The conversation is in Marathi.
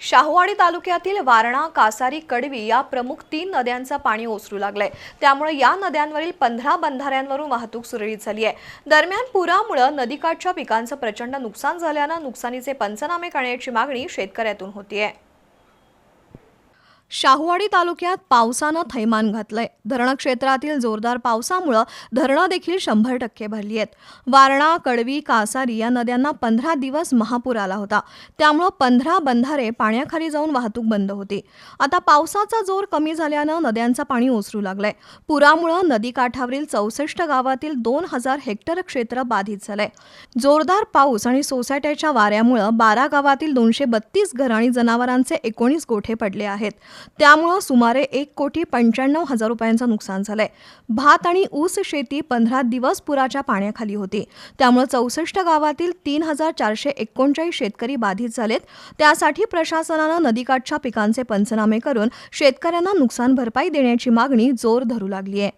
शाहूवाडी तालुक्यातील वारणा कासारी कडवी या प्रमुख तीन नद्यांचं पाणी ओसरू लागलंय. त्यामुळे या नद्यांवरील पंधरा बंधाऱ्यांवरून वाहतूक सुरळीत झाली आहे. दरम्यान पुरामुळे नदीकाठच्या पिकांचं प्रचंड नुकसान झाल्यानं नुकसानीचे पंचनामे करण्याची मागणी शेतकऱ्यातून होतीये. शाहूवाडी तालुक्यात पावसानं थैमान घातलंय. धरण क्षेत्रातील जोरदार पावसामुळं धरणं देखील शंभर टक्के भरली आहेत वारणा कडवी कासारी या नद्यांना पंधरा दिवस महापूर आला होता. त्यामुळं पंधरा बंधारे पाण्याखाली जाऊन वाहतूक बंद होती. आता पावसाचा जोर कमी झाल्यानं नद्यांचं पाणी ओसरू लागलंय. पुरामुळं नदीकाठावरील चौसष्ट गावातील दोन हजार हेक्टर क्षेत्र बाधित झालंय. जोरदार पाऊस आणि सोसायट्याच्या वाऱ्यामुळं बारा गावातील दोनशे बत्तीस घर आणि जनावरांचे एकोणीस गोठे पडले आहेत. त्यामुळं सुमारे एक कोटी पंच्याण्णव हजार रुपयांचं नुकसान झालंय. भात आणि ऊस शेती पंधरा दिवस पुराच्या पाण्याखाली होती. त्यामुळं चौसष्ट गावातील तीन हजार चारशे एकोणचाळीस शेतकरी बाधित झालेत. त्यासाठी प्रशासनानं नदीकाठच्या पिकांचे पंचनामे करून शेतकऱ्यांना नुकसान भरपाई देण्याची मागणी जोर धरू लागली आहे